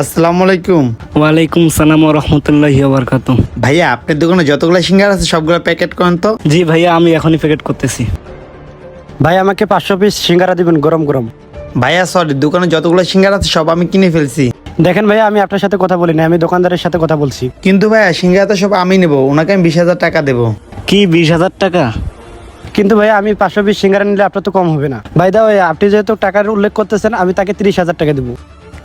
আসসালামু আলাইকুম। ওয়ালাইকুম সালাম রহমতুল্লাহি বারকাত ভাইয়া আপনার দোকানে যতগুলো সিঙ্গার আছে সবগুলো প্যাকেট করেন তো? জি ভাইয়া আমি এখনই প্যাকেট করতেছি। ভাই আমাকে পাঁচশো পিস সিঙ্গারা দিবেন গরম গরম। ভাইয়া সরি দোকানে যতগুলো সিঙ্গার আছে সব আমি কিনে ফেলছি। দেখেন ভাইয়া আমি আপনার সাথে কথা বলি না আমি দোকানদারের সাথে কথা বলছি। কিন্তু ভাইয়া সিঙ্গারা তো সব আমি নেব ওনাকে আমি বিশ হাজার টাকা দেবো। কি বিশ হাজার টাকা? কিন্তু ভাইয়া আমি পাঁচশো পিস সিঙ্গারা নিলে আপনার তো কম হবে না। ভাই দা ওই আপনি যেহেতু টাকার উল্লেখ করতেছেন আমি তাকে তিরিশ হাজার টাকা দেবো।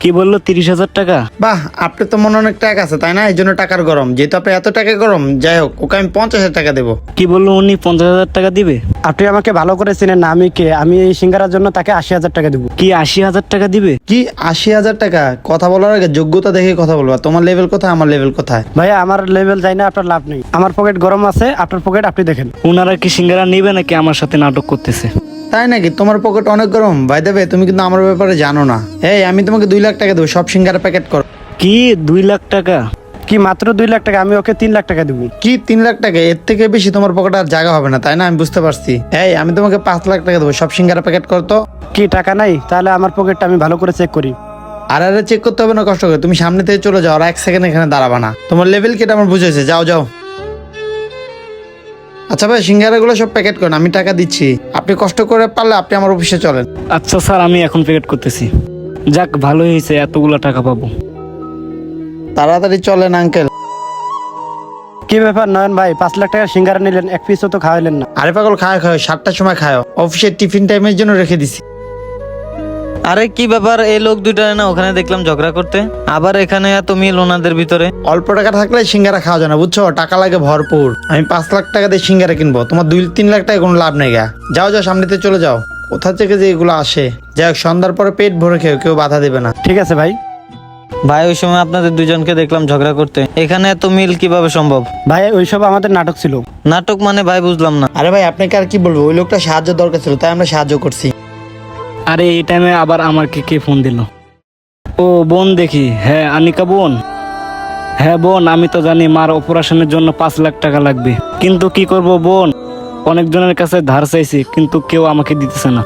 কি বলল তিরিশ হাজার টাকা? বাহ আপনার তো মনে অনেক টাকা আছে তাই না? এই জন্য টাকার গরম। যেহেতু আপনার এত টাকা গরম যাই হোক ওকে আমি পঞ্চাশ হাজার টাকা দেবো। কি বলল উনি পঞ্চাশ হাজার টাকা দিবে? আপনি আমাকে ভালো করে চিনেন না আমি কে? আমি এই সিঙ্গারার জন্য তাকে আশি হাজার টাকা দেবো। কি আশি হাজার টাকা দিবে? কি আশি হাজার টাকা? কথা বলার আগে যোগ্যতা দেখে কথা বলবা। তোমার লেভেল কোথায় আমার লেভেল কোথায়? ভাইয়া আমার লেভেল যাই না আপনার লাভ নেই। আমার পকেট গরম আছে আপনার পকেট আপনি দেখেন। ওনারা কি সিঙ্গারা নিবে নাকি আমার সাথে নাটক করতেছে? তাই নাকি? তোমার পকেট অনেক গরম। ভাই দেবে তুমি কিন্তু আমার ব্যাপারে জানো না। এই আমি তোমাকে দুই লাখ টাকা দেবো। সব সিঙ্গারা প্যাকেট করো। কি? দুই লাখ টাকা? কি মাত্র দুই লাখ টাকা? আমি ওকে তিন লাখ টাকা দেবো। কি তিন লাখ টাকা? এর থেকে বেশি তোমার পকেটে আর জায়গা হবে না তাই না? আমি বুঝতে পারছি। এই আমি তোমাকে পাঁচ লাখ টাকা দেবো। সব সিঙ্গারা প্যাকেট করতো কি টাকা নাই? তাহলে আমার পকেটটা আমি ভালো করে চেক করি। আর আরে চেক করতে হবে না কষ্ট করে। তুমি সামনে থেকে চলে যাও আর এক সেকেন্ড এখানে দাঁড়াবা না। তোমার লেভেল কেটে আমার বুঝেছে যাও যাও। আচ্ছা ভাই সিঙ্গারাগুলো সব প্যাকেট করেন আমি টাকা দিচ্ছি। আপনি কষ্ট করে পারলে আপনি আমার অফিসে চলেন। আচ্ছা স্যার আমি এখন পেকেট করতেছি। যাক ভালোই হয়েছে এতগুলো টাকা পাবো। তাড়াতাড়ি চলেন আঙ্কেল কি ব্যাপার নয়ন ভাই পাঁচ লাখ টাকা সিঙ্গারা নিলেন এক পিসও তো খাওয়াইলেন না। আরে পাগল খায় খায় সাতটার সময় খায়। অফিসের টিফিন টাইমের জন্য রেখে দিছি। আরে কি ব্যাপার? এই লোক দুইটা না ওখানে দেখলাম ঝগড়া করতে। আবার এখানে এত মিল ওনাদের ভিতরে। অল্প টাকা থাকলে সিঙ্গারা খাওয়া যায় না বুঝছ? টাকা লাগে ভরপুর। আমি পাঁচ লাখ টাকা দিয়ে সিঙ্গারা কিনবো। তোমার দুই তিন লাখ টাকা কোনো লাভ নেই গা। যাও যাও সামনেতে চলে যাও। কোথা থেকে যে এগুলো আসে? যাই হোক সন্ধ্যার পরে পেট ভরে খেয়ে কেউ বাধা দেবে না। ঠিক আছে ভাই। ভাই ওই সময় আপনাদের দুজনকে দেখলাম ঝগড়া করতে। এখানে এত মিল কীভাবে সম্ভব? ভাই ওইসব আমাদের নাটক ছিল। নাটক মানে ভাই বুঝলাম না। আরে ভাই আপনাকে আর কি বলব? ওই লোকটা সাহায্য দরকার ছিল তাই আমরা সাহায্য করছি। আরে, এই টাইমে আবার আমাকে কে ফোন দিল? ও, বোন দেখি। হ্যাঁ আনিকা বোন? হ্যাঁ বোন, আমি তো জানি মার অপারেশনের জন্য পাঁচ লাখ টাকা লাগবে। কিন্তু কি করব, বোন? অনেকজনের কাছে ধার চাইছি, কিন্তু কেউ আমাকে দিতেছে না।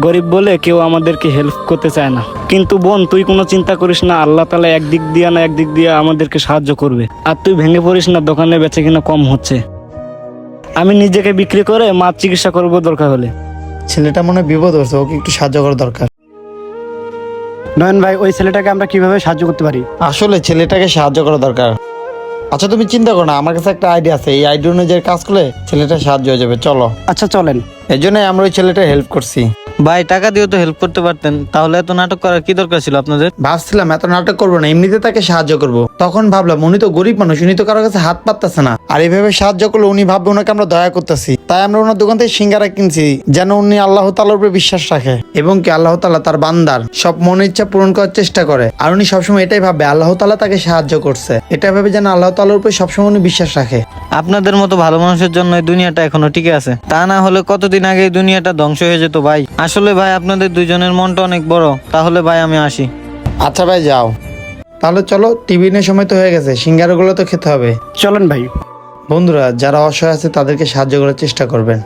গরিব বলে কেউ আমাদেরকে হেল্প করতে চায় না। কিন্তু বোন, তুই কোনো চিন্তা করিস না, আল্লাহ তালা একদিক দিয়া না একদিক দিয়ে আমাদেরকে সাহায্য করবে। আর তুই ভেঙে পড়িস না, দোকানে বেচে কিনা কম হচ্ছে। আমি নিজেকে বিক্রি করে মার চিকিৎসা করব দরকার হলে। ছেলেটা মনে বিপদ হচ্ছে ওকে একটু সাহায্য করা দরকার। নয়ন ভাই ওই ছেলেটাকে আমরা কীভাবে সাহায্য করতে পারি? আসলে ছেলেটাকে সাহায্য করা দরকার। আচ্ছা তুমি চিন্তা করো না আমার কাছে একটা আইডিয়া আছে। এই আইডিয়া অনুযায়ী কাজ করলে ছেলেটা সাহায্য হয়ে যাবে চলো। আচ্ছা চলেন। এই জন্যই আমরা ওই ছেলেটা হেল্প করছি। ভাই, টাকা দিয়েও তো হেল্প করতে পারতেন। তাহলে এত নাটক করার কি দরকার ছিল আপনাদের? ভাবছিলাম এত নাটক করব না, এমনিতে তাকে সাহায্য করব। তখন ভাবলাম, উনি তো গরিব মানুষ, উনি তো কারও কাছে হাত পাততেছে না। আর এইভাবে সাহায্য করলে উনি ভাববে ওনাকে আমরা দয়া করতেছি। তাই আমরা ওনার দোকান থেকে সিঙ্গারা কিনছি, যেন উনি আল্লাহ তালার উপরে বিশ্বাস রাখে। এবং কি আল্লাহ তালা তার বান্দার সব মনের ইচ্ছা পূরণ করার চেষ্টা করে। আর উনি সবসময় এটাই ভাববে, আল্লাহ তালা তাকে সাহায্য করছে। এটা ভাবে যেন আল্লাহ তালার উপরে সবসময় উনি বিশ্বাস রাখে। আপনাদের মতো ভালো মানুষের জন্য এই দুনিয়াটা এখনও টিকে আছে। তা না হলে কতদিন আগে এই দুনিয়াটা ধ্বংস হয়ে যেত ভাই? আসলে ভাই আপনাদের দুজনের মনটা অনেক বড়। তাহলে ভাই আমি আসি। আচ্ছা ভাই যাও। তাহলে চলো টিফিনের সময় তো হয়ে গেছে সিঙ্গারগুলো তো খেতে হবে। চলেন ভাই। বন্ধুরা যারা অসহায় আছে তাদেরকে সাহায্য করার চেষ্টা করবেন।